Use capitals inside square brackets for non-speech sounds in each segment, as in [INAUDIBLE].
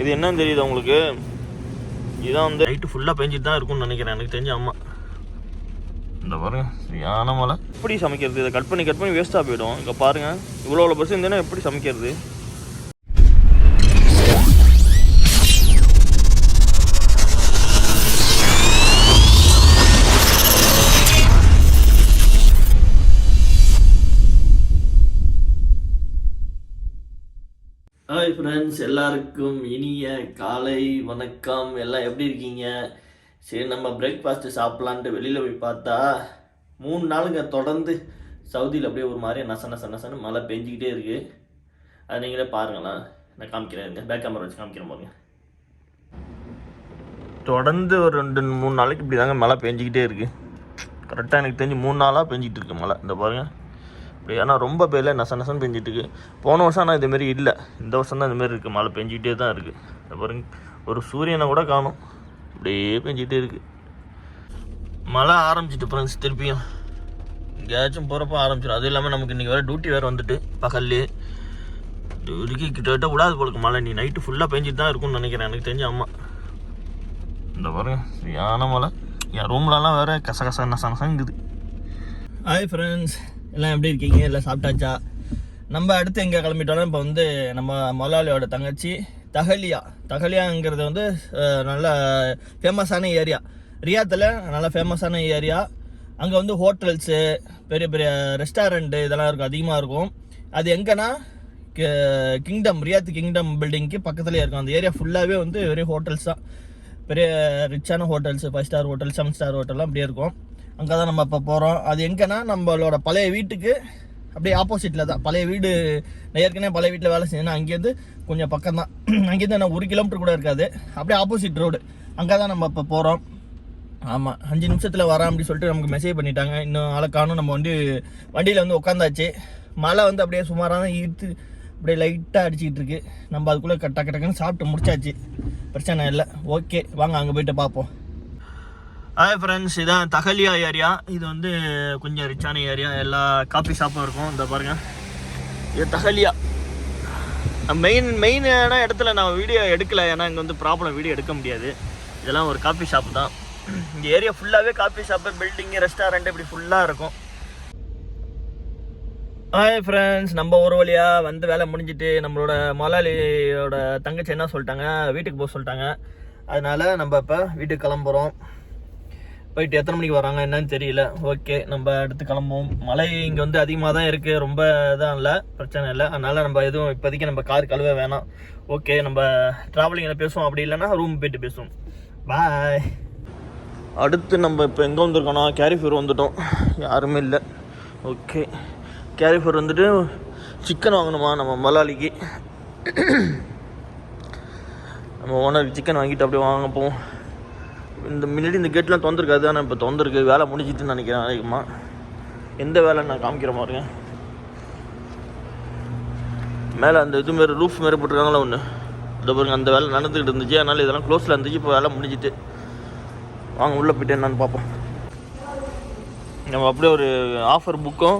இது என்னன்னு தெரியுது உங்களுக்கு? இதான் வந்து நைட்டு ஃபுல்லாக பெஞ்சிட்டு தான் இருக்கும்னு நினைக்கிறேன். எனக்கு தெரிஞ்ச அம்மா. இந்த பாருங்க சரியான மழை. எப்படி சமைக்கிறது? இதை கட் பண்ணி கட் பண்ணி வேஸ்ட்டாக போயிடும். இங்கே பாருங்க இவ்வளோ இவ்வளோ பஸ் இருந்தேன்னா எப்படி சமைக்கிறது? ஃப்ரெண்ட்ஸ் எல்லாருக்கும் இனிய காலை வணக்கம். எல்லாம் எப்படி இருக்கீங்க? சரி நம்ம பிரேக்ஃபாஸ்ட்டு சாப்பிட்லான்ட்டு வெளியில் போய் பார்த்தா மூணு நாளுங்க தொடர்ந்து சவுதியில் அப்படியே ஒரு மாதிரி நச நச நசன்னு மழை பெஞ்சிக்கிட்டே இருக்குது அது நீங்களே பாருங்களேன். நான் காமிக்கிறேன் பேக் கேமரா வச்சு காமிக்கிறேன் பாருங்க. தொடர்ந்து ஒரு ரெண்டு மூணு நாளைக்கு இப்படி தாங்க மழை பெஞ்சிக்கிட்டே இருக்குது கரெக்டாக எனக்கு தெரிஞ்சு மூணு நாளாக பெஞ்சிக்கிட்டு இருக்கு மழை. இந்த பாருங்கள் இப்படி ஆனால் ரொம்ப பெய்யல நச நசன்னு பெஞ்சிட்டு போன வருஷம் ஆனால் இதுமாரி இல்லை. இந்த வருஷம் தான் இதுமாரி இருக்குது மழை பெஞ்சிக்கிட்டே தான் இருக்குது இந்த ஒரு சூரியனை கூட காணும். அப்படியே பெஞ்சிக்கிட்டே இருக்குது மழை ஆரம்பிச்சிட்டு ஃப்ரெண்ட்ஸ் திருப்பியும். எங்கேயாச்சும் போகிறப்ப ஆரம்பிச்சிடும் அதுவும் இல்லாமல் நமக்கு இன்றைக்கி வேறு டியூட்டி வேறு வந்துட்டு பகல்லே. இதுக்கு கிட்டத்தட்ட விடாது போலுக்கு மழை. நீ நைட்டு ஃபுல்லாக பெஞ்சிட்டு தான் இருக்கும்னு நினைக்கிறேன். எனக்கு தெரிஞ்ச அம்மா. இந்த பாருங்க சரியான மழை. என் ரூம்லலாம் வேறு கச கச நச நசங்குது. ஹாய் ஃப்ரெண்ட்ஸ் எல்லாம் எப்படி இருக்கீங்க? எல்லாம் சாப்பிட்டாச்சா? நம்ம அடுத்து எங்கே கிளம்பிட்டோம்னா இப்போ வந்து நம்ம முதலாளியோட தங்கச்சி தகலியா தகலியாங்கிறது வந்து நல்ல ஃபேமஸான ஏரியா ரியாத்தில் நல்ல ஃபேமஸான ஏரியா அங்கே வந்து ஹோட்டல்ஸு பெரிய பெரிய ரெஸ்டாரண்ட்டு இதெல்லாம் இருக்கும் அதிகமாக இருக்கும். அது எங்கன்னா கிங்டம் ரியாத் கிங்டம் பில்டிங்க்கு பக்கத்துலேயே இருக்கும். அந்த ஏரியா ஃபுல்லாகவே வந்து வெறும் ஹோட்டல்ஸ் தான். பெரிய ரிச்சான hotels five star hotel seven star ஹோட்டல்லாம் அப்படியே இருக்கும். அங்கே தான் நம்ம இப்போ போகிறோம் அது எங்கன்னா நம்மளோட பழைய வீட்டுக்கு அப்படியே ஆப்போசிட்டில் தான். பழைய வீடு நான் ஏற்கனவே பழைய வீட்டில் வேலை செஞ்சேன்னா அங்கேருந்து கொஞ்சம் பக்கம் தான் அங்கேருந்து [CLEARS THROAT] என்ன ஒரு கிலோமீட்டர் கூட இருக்காது. அப்படியே ஆப்போசிட் ரோடு அங்கே தான் நம்ம இப்போ போகிறோம் ஆமாம் அஞ்சு நிமிஷத்தில் வரேன் அப்படி சொல்லிட்டு நமக்கு மெசேஜ் பண்ணிட்டாங்க. இன்னும் ஆளை காணும். நம்ம வந்து வண்டியில் வந்து உட்காந்தாச்சு மழை வந்து அப்படியே சுமாராக தான் ஈர்த்து அப்படியே லைட்டாக அடிச்சிக்கிட்டு இருக்கு. நம்ம அதுக்குள்ளே டக்கு டக்குன்னு சாப்பிட்டு முடிச்சாச்சு. பிரச்சனை இல்லை. ஓகே வாங்க அங்கே போயிட்டு பார்ப்போம். ஹாய் ஃப்ரெண்ட்ஸ் இதான் தகலியா ஏரியா. இது வந்து கொஞ்சம் ரிச்சான ஏரியா. எல்லா காஃபி ஷாப்பும் இருக்கும். இந்த பாருங்க. இது தகலியா. மெயின் மெயினான இடத்துல நான் வீடியோ எடுக்கல. ஏன்னா இங்கே வந்து ப்ராப்ளம் வீடியோ எடுக்க முடியாது. இதெல்லாம் ஒரு காஃபி ஷாப் தான். இந்த ஏரியா ஃபுல்லாகவே காஃபி ஷாப்பு பில்டிங்கு ரெஸ்டாரண்ட் இப்படி ஃபுல்லாக இருக்கும். ஹாய் ஃப்ரெண்ட்ஸ் நம்ம ஒரு வழியாக வந்து வேலை முடிஞ்சிட்டு நம்மளோட முதலாளியோட தங்கச்சி என்ன சொல்லிட்டாங்க? வீட்டுக்கு போக சொல்லிட்டாங்க. அதனால நம்ம இப்போ வீட்டுக்கு கிளம்புறோம். போயிட்டு எத்தனை மணிக்கு வராங்க என்னன்னு தெரியல. ஓகே நம்ம அடுத்து கிளம்புவோம். மழை இங்கே வந்து அதிகமாக தான் இருக்குது ரொம்ப இதாக இல்லை பிரச்சனை இல்லை. அதனால் நம்ம எதுவும் இப்போதைக்கு நம்ம கார் கழுவ வேணாம். ஓகே நம்ம ட்ராவலிங்கில் பேசுவோம். அப்படி இல்லைன்னா ரூம் போயிட்டு பேசுவோம். பாய் அடுத்து நம்ம இப்போ எங்கே வந்திருக்கோம்னா கேரிஃபூர் வந்துட்டோம். யாருமே இல்லை. ஓகே கேரிஃபூர் வந்துட்டு சிக்கன் வாங்கணுமா நம்ம மலாலிக்கு நம்ம ஓனர் சிக்கன் வாங்கிட்டு அப்படியே வாங்க போவோம். இந்த முன்னாடி இந்த கேட்லாம் திறந்துருக்காது ஆனால் இப்போ திறந்துருக்கு. வேலை முடிஞ்சிட்டுன்னு நினைக்கிறேன் அதிகமாக எந்த வேலை நான் காமிக்கிற மாதிரி மேலே அந்த இது மாரி ரூஃப் மாரி போட்டிருக்காங்களா ஒன்று இதை பாருங்க அந்த வேலை நடந்துக்கிட்டு இருந்துச்சு. அதனால் இதெல்லாம் க்ளோஸில் இருந்துச்சு இப்போ வேலை முடிஞ்சிட்டு. வாங்க உள்ளே போயிட்டு என்னன்னு பார்ப்போம். நம்ம அப்படியே ஒரு ஆஃபர் புக்கும்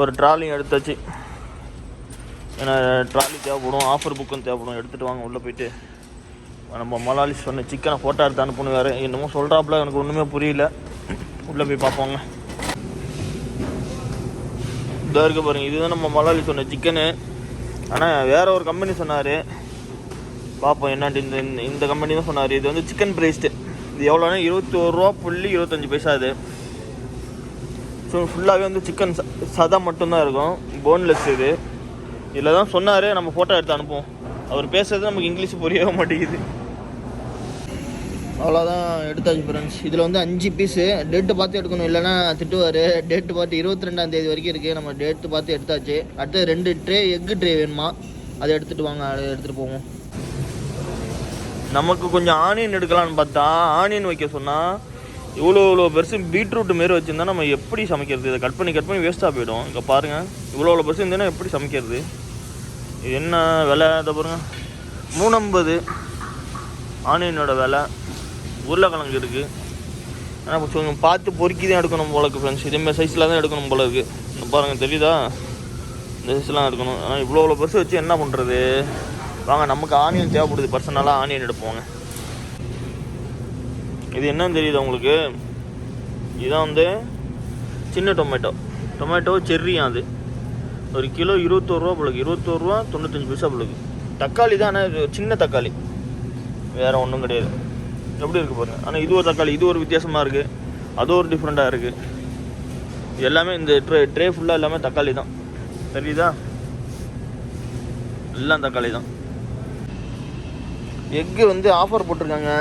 ஒரு ட்ராலியும் எடுத்தாச்சு. ஏன்னா ட்ராலி தேவைப்படும் ஆஃபர் புக்கும் தேவைப்படும். எடுத்துகிட்டு வாங்க உள்ளே போயிட்டு. நம்ம மலாலி சொன்ன சிக்கனை ஃபோட்டோ எடுத்து அனுப்பணும் வேறு என்னமோ சொல்கிறாப்புல எனக்கு ஒன்றுமே புரியல. உள்ளே போய் பார்ப்போங்க. இதாக இருக்க பாருங்க இதுதான் நம்ம மலாலி சொன்ன சிக்கனு. ஆனால் வேறு ஒரு கம்பெனி சொன்னார். பார்ப்போம் என்னான்ட்டு இந்த இந்த- இந்த கம்பெனி தான் சொன்னார். இது வந்து சிக்கன் பிரைஸ்டு இது எவ்வளோனா இருபத்தி ஒரு ரூபா புள்ளி இருபத்தஞ்சி பைசா அது. ஸோ ஃபுல்லாகவே வந்து சிக்கன் சதா மட்டும்தான் இருக்கும். போன்லெஸ் இது. இதில் தான் சொன்னார் நம்ம ஃபோட்டோ எடுத்து அனுப்புவோம். அவர் பேசுறது நமக்கு இங்கிலீஷ் புரியவே மாட்டேங்குது. அவ்வளோதான் எடுத்தாச்சு ஃப்ரெண்ட்ஸ் இதில் வந்து அஞ்சு பீஸு டேட்டு பார்த்து எடுக்கணும். இல்லைன்னா திட்டுவார். டேட்டு பார்த்து இருபத்தி ரெண்டாம் தேதி வரைக்கும் இருக்குது நம்ம டேட்டு பார்த்து எடுத்தாச்சு. அடுத்து ரெண்டு ட்ரே எக்கு ட்ரே வேணுமா? அதை எடுத்துகிட்டு வாங்க. அதை எடுத்துகிட்டு போவோம். நமக்கு கொஞ்சம் ஆனியன் எடுக்கலாம்னு பார்த்தா ஆனியன் வைக்க சொன்னால் இவ்வளோ இவ்வளோ பெருசு பீட்ரூட் மாரி வச்சுருந்தா நம்ம எப்படி சமைக்கிறது? இதை கட் பண்ணி கட் பண்ணி வேஸ்ட்டாக போயிடும். இங்கே பாருங்கள் இவ்வளோ இவ்வளோ பெருசு இருந்தேன்னா எப்படி சமைக்கிறது? இது என்ன விலை? இதை பாருங்கள் மூணம்பது ஆனியனோட விலை. உருளைக்கிழங்கு இருக்குது ஆனால் கொஞ்சம் பார்த்து பொறுக்கி தான் எடுக்கணும் போல இருக்குது ஃப்ரெண்ட்ஸ் இதேமாதிரி சைஸில் தான் எடுக்கணும் போல இருக்குது பாருங்கள் தெரியுதா? இந்த சைஸ்லாம் எடுக்கணும். ஆனால் இவ்வளோ இவ்வளோ பெருசு வச்சு என்ன பண்ணுறது வாங்க நமக்கு ஆனியன் தேவைப்படுது. பர்சனலாக ஆனியன் எடுப்போங்க. இது என்னன்னு தெரியுது உங்களுக்கு? இதான் வந்து சின்ன டொமேட்டோ டொமேட்டோ செர்ரியா அது. ஒரு கிலோ இருபத்தோருவா ரூபா பிள்ளைக்கு தொண்ணூத்தஞ்சு பைசா பிள்ளைக்கு தக்காளி தான் ஆனால் சின்ன தக்காளி. வேறு ஒன்றும் கிடையாது. எப்படி இருக்குது பாருங்கள் ஆனால் இது ஒரு தக்காளி இது ஒரு வித்தியாசமாக இருக்குது அது ஒரு டிஃப்ரெண்ட்டாக இருக்குது எல்லாமே இந்த ட்ரே ட்ரே ஃபுல்லாக எல்லாமே தக்காளி தான். தெரியுதா? எல்லாம் தக்காளி தான். எக்கு வந்து ஆஃபர் போட்டிருக்காங்க.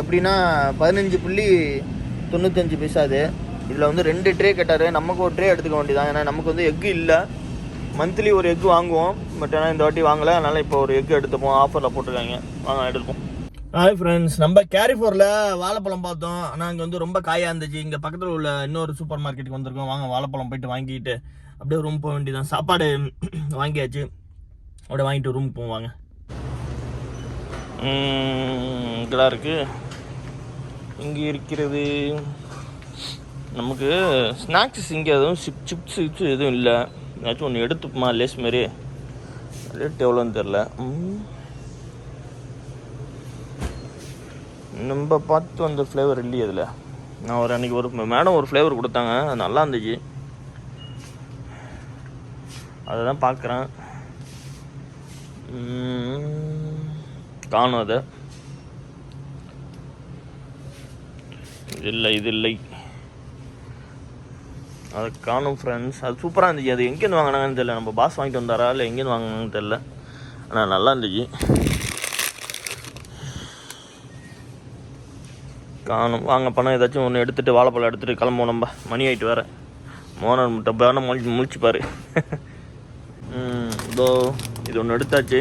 எப்படின்னா பதினஞ்சு புள்ளி தொண்ணூத்தஞ்சு பைசா அது. இதில் வந்து ரெண்டு ட்ரே கேட்டார். நமக்கு ஒரு ட்ரே எடுத்துக்க வேண்டியதான் ஏன்னா நமக்கு வந்து எக்கு இல்லை. மந்த்லி ஒரு எக்கு வாங்குவோம். பட் ஆனால் இந்த வாட்டி வாங்கலை. அதனால் இப்போ ஒரு எக்கு எடுத்துப்போம். ஆஃபரில் போட்டிருக்காங்க. வாங்க எடுத்துப்போம் ஹாய் ஃப்ரெண்ட்ஸ் நம்ம கேரிஃபோரில் வாழைப்பழம் பார்த்தோம். ஆனால் அங்கே வந்து ரொம்ப காயாக இருந்துச்சு. இங்கே பக்கத்தில் உள்ள இன்னொரு சூப்பர் மார்க்கெட்டுக்கு வந்திருக்கோம். வாங்க வாழைப்பழம் போயிட்டு வாங்கிட்டு அப்படியே ரூம் போக வேண்டியதான் சாப்பாடு [CLEARS THROAT] வாங்கியாச்சு. அப்படியே வாங்கிட்டு ரூம் போவாங்க இதெல்லாம் இருக்குது இங்கே இருக்கிறது. நமக்கு ஸ்நாக்ஸ் இங்கே எதுவும் சிப் சிப்ஸ் சிப்ஸ் எதுவும் இல்லை. ஏதாச்சும் ஒன்று எடுத்துப்போமா லேஸ் மாரி. ரேட் எவ்வளோன்னு தெரில நம்ம பார்த்து வந்த ஃப்ளேவர் இல்லையே அதில் நான் ஒரு அன்றைக்கி ஒரு மேடம் ஒரு ஃப்ளேவர் கொடுத்தாங்க. அது நல்லா இருந்துச்சு. அதை தான் பார்க்குறேன் காணும் அதை. இது இல்லை இது இல்லை. அதை காணும் ஃப்ரெண்ட்ஸ் அது சூப்பராக இருந்துச்சு. அது எங்கேருந்து வாங்கினாங்கன்னு தெரியல. நம்ம பாஸ் வாங்கிட்டு வந்தாரா? இல்லை எங்கேருந்து வாங்கினாங்கன்னு தெரில ஆனால் நல்லா இருந்துச்சு. காணும். வாங்க பணம் ஏதாச்சும் ஒன்று எடுத்துகிட்டு வாழைப்பழம் எடுத்துகிட்டு கிளம்புவோம் நம்ம. மணி ஆகிட்டு வேறு. மோனர் டப்பான முழிச்சு முழிச்சுப்பார் இதோ இது ஒன்று எடுத்தாச்சு.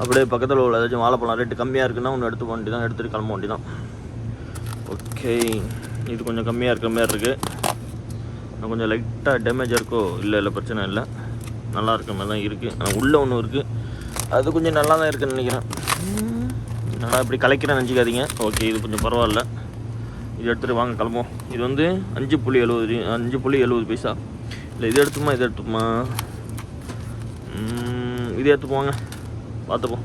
அப்படியே பக்கத்தில் உள்ள ஏதாச்சும் வாழைப்பழம் ரேட்டு கம்மியாக இருக்குன்னா ஒன்று எடுத்து வேண்டி தான் எடுத்துகிட்டு கிளம்ப வேண்டி தான் ஓகே. இது கொஞ்சம் கம்மியாக இருக்கிற மாதிரி இருக்குது இன்னும் கொஞ்சம் லைட்டாக டேமேஜ் இருக்கோ? இல்லை இல்லை பிரச்சனை இல்லை. நல்லா இருக்க மாதிரி தான் இருக்குது ஆனால் உள்ளே ஒன்று இருக்குது அது கொஞ்சம் நல்லா தான் இருக்குன்னு நினைக்கிறேன். நல்லா இப்படி கலைக்கிறேன் நினச்சிக்காதீங்க. ஓகே இது கொஞ்சம் பரவாயில்ல. இது எடுத்துகிட்டு வாங்க கிளம்புவோம். இது வந்து அஞ்சு புள்ளி எழுபது அஞ்சு புள்ளி எழுபது பைசா. இல்லை இது எடுத்துமா இது எடுத்துமா இது எடுத்துப்போங்க பார்த்துப்போம்.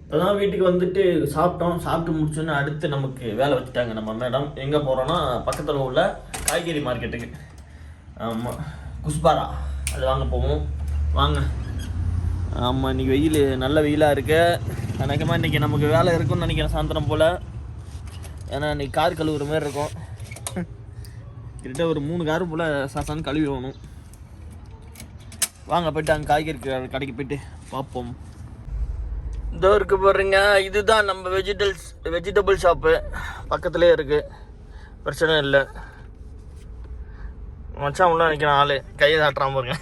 இப்போதான் வீட்டுக்கு வந்துட்டு சாப்பிட்டோம். சாப்பிட்டு முடிச்சோன்னே அடுத்து நமக்கு வேலை வச்சுட்டாங்க நம்ம மேடம். எங்கே போகிறோன்னா பக்கத்தில் உள்ள காய்கறி மார்க்கெட்டுக்கு. ஆமாம் குஸ்பாரா. அது வாங்க போவோம். வாங்க. ஆமாம் இன்றைக்கி வெயில் நல்ல வெயிலாக இருக்கு. அநேகமாக இன்றைக்கி நமக்கு வேலை இருக்கும்னு நினைக்கிறேன் சாயந்தரம் போல். ஏன்னா இன்னைக்கு கார் கழுவுற மாதிரி இருக்கும். கிட்ட ஒரு மூணு காரு போல் சாசான்னு கழுவி வேணும் வாங்க போய்ட்டு அங்கே காய்கறி கடைக்கு போயிட்டு பார்ப்போம். இதோ இருக்கு பாருங்க இதுதான் நம்ம வெஜிடபிள்ஸ் வெஜிடபிள் ஷாப்பு பக்கத்துலேயே இருக்குது பிரச்சனை இல்லை. மச்சான் உள்ள நினைக்கிறேன் ஆளு. கையை சாட்டுறான் பாருங்க.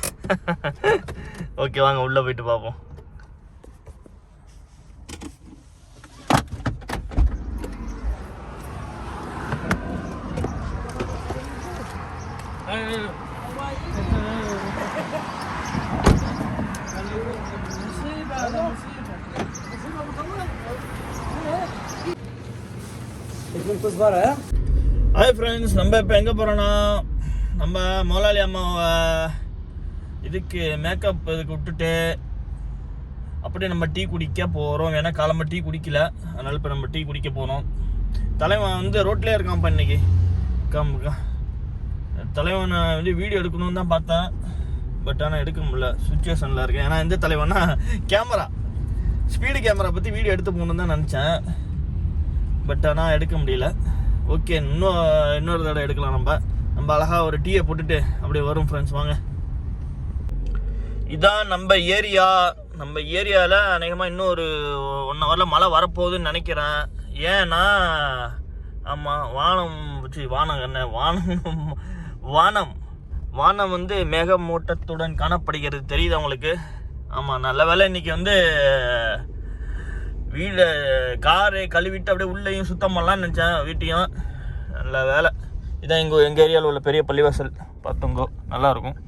[LAUGHS] ஓகே வாங்க உள்ளே போயிட்டு பார்ப்போம். ஹாய் ஃப்ரெண்ட்ஸ் நம்ம இப்போ எங்கே போகிறோன்னா நம்ம முதலாளி அம்மாவை இதுக்கு மேக்கப் இதுக்கு விட்டுட்டு அப்படியே நம்ம டீ குடிக்க போகிறோம் ஏன்னா காலம்ப டீ குடிக்கல. அதனால் இப்போ நம்ம டீ குடிக்க போகிறோம் தலைவன் வந்து ரோட்லேயே இருக்கான்ப்பா இன்னைக்கு. கம் தலைவனை வந்து வீடியோ எடுக்கணும்னு தான் பார்த்தேன். பட் ஆனால் எடுக்க முடியல. சுச்சுவேஷனில் இருக்கேன். ஏன்னா எந்த தலைவனா கேமரா ஸ்பீடு கேமரா பற்றி வீடியோ எடுத்து போகணுன்னு தான் நினச்சேன். பட் ஆனால் எடுக்க முடியல. ஓகே இன்னும் இன்னொரு தடவை எடுக்கலாம் நம்ம. நம்ம அழகாக ஒரு டீயை போட்டுட்டு அப்படியே வரும் ஃப்ரெண்ட்ஸ் வாங்க. இதான் நம்ம ஏரியா. நம்ம ஏரியாவில் அநேகமாக இன்னும் ஒரு ஒன் ஹவரில் மழை வரப்போகுதுன்னு நினைக்கிறேன். ஏன்னா ஆமாம் வானம் வச்சு வானம் என்ன? வானம் வானம். வானம் வந்து மேகமூட்டத்துடன் காணப்படுகிறது. தெரியுது உங்களுக்கு? ஆமாம் நல்ல வேளை இன்னைக்கு வந்து வீடு காரு கழுவிட்டு அப்படியே உள்ளேயும் சுத்தம் பண்ணலாம்னு நினச்சேன் வீட்டையும். நல்ல வேலை. இதான் எங்கள் எங்கள் ஏரியாவில் உள்ள பெரிய பள்ளிவாசல். பார்த்துங்கோ நல்லாயிருக்கும்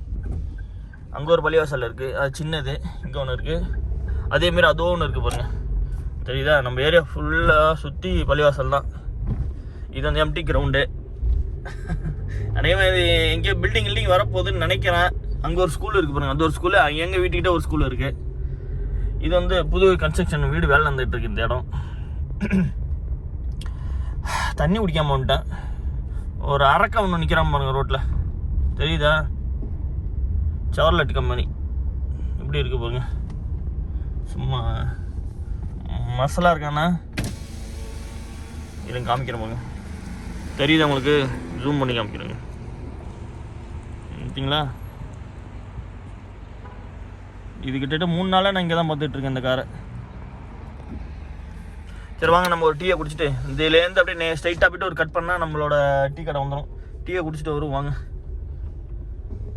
அங்கே ஒரு பள்ளிவாசல் இருக்குது அது சின்னது. இங்கே ஒன்று இருக்குது அதேமாரி அதுவும் ஒன்று இருக்குது பாருங்கள் தெரியுதா? நம்ம ஏரியா ஃபுல்லாக சுற்றி பள்ளிவாசல் தான். இது வந்து எம்டி கிரவுண்டு அதே மாதிரி எங்கேயோ பில்டிங் கில்டிங் வரப்போகுதுன்னு நினைக்கிறேன். அங்கே ஒரு ஸ்கூல் இருக்குது பாருங்கள் அந்த ஒரு ஸ்கூலு எங்கள் வீட்டுக்கிட்ட ஒரு ஸ்கூல் இருக்குது இது வந்து புது கன்ஸ்ட்ரக்ஷன் வீடு வேலை நடந்துட்டு இருக்கு இந்த இடம். தண்ணி குடிக்காம வந்துட்டேன். ஒரு அரக்க ஒன்று நிற்கிறான் பாருங்க ரோட்டில் தெரியுதா? சவர்லெட் கம்பெனி எப்படி இருக்கு பாருங்க. சும்மா மசாலா இருக்காண்ணா இருங்க காமிக்கிறேன் பாருங்க. தெரியுதா உங்களுக்கு? ஜூம் பண்ணி காமிக்கிறேங்க. பார்த்தீங்களா? இது கிட்டத்தட்ட மூணு நாளாக நான் இங்கே தான் பார்த்துட்ருக்கேன் இந்த காரை. சரி வாங்க நம்ம ஒரு டீயை குடிச்சிட்டு இதுலேருந்து அப்படியே நே ஸ்ட்ரைட்டாக போயிட்டு ஒரு கட் பண்ணால் நம்மளோட டீ கடை வந்துடும் டீயை குடிச்சிட்டு வருவோம் வாங்க.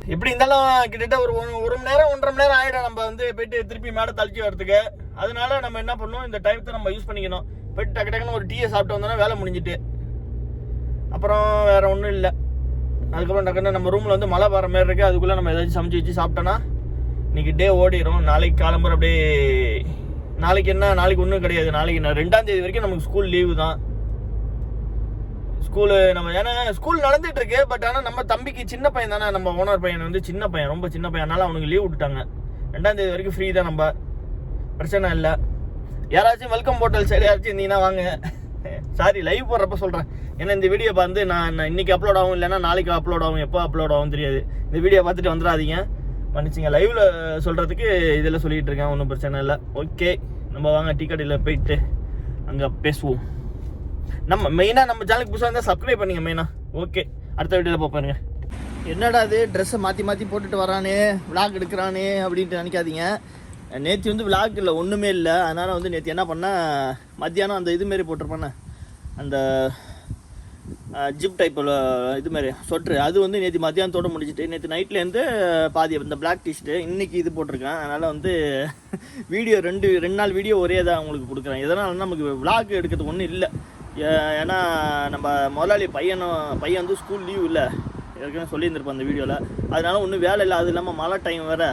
எப்படி இருந்தாலும் கிட்டத்தட்ட ஒரு ஒரு- மணி நேரம் ஒன்றரை மணி நேரம் ஆகிடும் நம்ம வந்து போயிட்டு திருப்பி மேடை தளிச்சு வரதுக்கு அதனால நம்ம என்ன பண்ணணும் இந்த டைத்தை நம்ம யூஸ் பண்ணிக்கணும். போயிட்டு டக்கு டக்குன்னு ஒரு டீயை சாப்பிட்டு வந்தோம்னா வேலை முடிஞ்சிட்டு. அப்புறம் வேறு ஒன்றும் இல்லை. அதுக்கப்புறம் டக்குன்னு நம்ம ரூமில் வந்து மழை வர மாதிரி இருக்குது அதுக்குள்ளே நம்ம ஏதாச்சும் சமைச்சு வச்சு சாப்பிட்டோன்னா இன்னைக்கு டே ஓடிடும் நாளைக்கு காலம்புற அப்படியே நாளைக்கு என்ன நாளைக்கு ஒன்றும் கிடையாது. நாளைக்கு நான் ரெண்டாம் தேதி வரைக்கும் நமக்கு ஸ்கூல் லீவு தான். ஸ்கூலு நம்ம ஏன்னா ஸ்கூல் நடந்துட்டு இருக்கு. பட் ஆனால் நம்ம தம்பிக்கு சின்ன பையன் தானே. நம்ம ஓனர் பையன் வந்து சின்ன பையன் ரொம்ப சின்ன பையனால அவனுக்கு லீவ் விட்டுட்டாங்க. ரெண்டாம் தேதி வரைக்கும் ஃப்ரீ தான் நம்ம. பிரச்சனை இல்லை. யாராச்சும் வெல்கம் போட்டல் சரி யாராச்சும் இருந்தீங்கன்னா வாங்க. சாரி லைவ் போடுறப்ப சொல்கிறேன் ஏன்னா இந்த வீடியோ வந்து நான் நான் இன்னைக்கு அப்லோட் ஆகும் இல்லைன்னா நாளைக்கு அப்லோட் ஆகும். எப்போ அப்லோட் ஆகும் தெரியாது. இந்த வீடியோ பார்த்துட்டு வந்துடாதீங்க. மன்னிச்சிங்க லைவ்ல சொல்கிறதுக்கு இதில் சொல்லிட்டு இருக்கேன் ஒன்றும் பிரச்சனை இல்லை. ஓகே நம்ம வாங்க டீ கடையில் போயிட்டு அங்கே பேசுவோம். நம்ம மெயினாக நம்ம சேனலுக்கு புதுசாக இருந்தால் சப்ஸ்கிரைப் பண்ணுங்க மெயினாக ஓகே அடுத்த வீடியோவில் பார்ப்பாருங்க என்னடா அது ட்ரெஸ்ஸை மாற்றி மாற்றி போட்டுட்டு வரானே விளாக் எடுக்கிறானே அப்படின்ட்டு நினைக்காதீங்க. நேற்று வந்து விளாக் இல்லை ஒன்றுமே இல்லை. அதனால் வந்து நேற்று என்ன பண்ணேன் மத்தியானம் அந்த இது மாரி அந்த ஜிப் டைப் இதுமாரி சொட்ரு அது வந்து நேற்று மத்தியானத்தோட முடிச்சுட்டு நேற்று நைட்லேருந்து பாதி இந்த பிளாக் டிஷர்ட்டு இன்னைக்கு இது போட்டிருக்கேன். அதனால் வந்து வீடியோ ரெண்டு ரெண்டு நாள் வீடியோ ஒரே தான் உங்களுக்கு கொடுக்குறேன். இதனால் நமக்கு விளாக் எடுக்கிறது ஒன்றும் இல்லை. ஏன்னா நம்ம முதலாளி பையனும் பையன் வந்து ஸ்கூல் லீவ் இல்லை. ஏற்கனவே சொல்லியிருந்திருப்போம் அந்த வீடியோவில் அதனால ஒன்றும் வேலை இல்லை. அது இல்லாமல் மழை டைம் வேறு.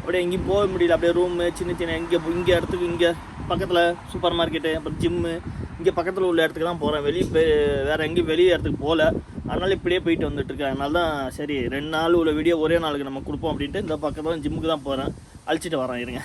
அப்படியே எங்கேயும் போக முடியல. அப்படியே ரூமு சின்ன சின்ன இங்கே இங்கே இடத்துக்கு இங்கே பக்கத்தில் சூப்பர் மார்க்கெட்டு அப்புறம் ஜிம்மு இங்கே பக்கத்தில் உள்ள இடத்துக்கு தான் போகிறேன் வெளியே வேறு எங்கேயும் வெளியே இடத்துக்கு போகல அதனால் இப்படியே போயிட்டு வந்துட்டுருக்கேன் அதனால தான் சரி ரெண்டு நாள் உள்ள வீடியோ ஒரே நாளுக்கு நம்ம கொடுப்போம் அப்படின்ட்டு இந்த பக்கத்தில் ஜிம்முக்கு தான் போகிறேன் அழிச்சிட்டு வரேன் இருங்க.